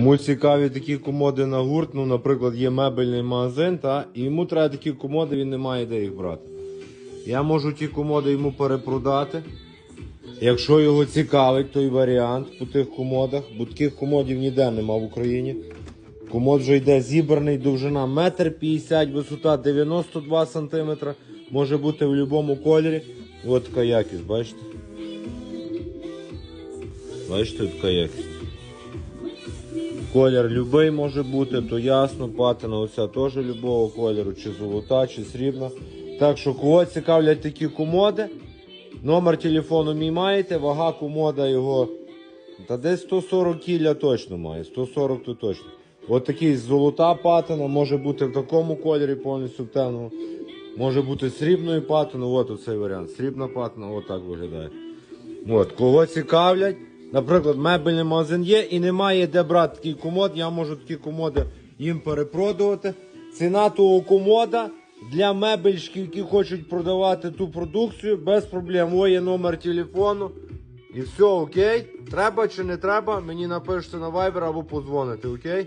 Йому цікаві такі комоди на гурт. Ну, наприклад, є мебельний магазин, та, і йому треба такі комоди, він не має де їх брати. Я можу ті комоди йому перепродати. Якщо його цікавить той варіант по тих комодах, бо таких комодів ніде нема в Україні. Комод вже йде зібраний, довжина 1,50 м, висота 92 см. Може бути в будь-якому кольорі. Ось така якість, бачите? Бачите, така якість. Колір любий може бути, то ясно, патина оця теж любого кольору, чи золота, чи срібна. Так що кого цікавлять такі комоди, номер телефону мій маєте, вага комода його. Та десь 140 кіля точно має, 140 то точно. От такий золота патина, може бути в такому кольорі повністю темному. Може бути срібною патиною, от оцей варіант. Срібна патина, от так виглядає. От, кого цікавлять, наприклад, мебельний магазин є і немає де брати такий комод, я можу такі комоди їм перепродувати. Ціна того комода для мебельщиків, які хочуть продавати ту продукцію, без проблем. О, є номер телефону. І все, окей? Треба чи не треба, мені напишете на Viber або подзвоните, окей?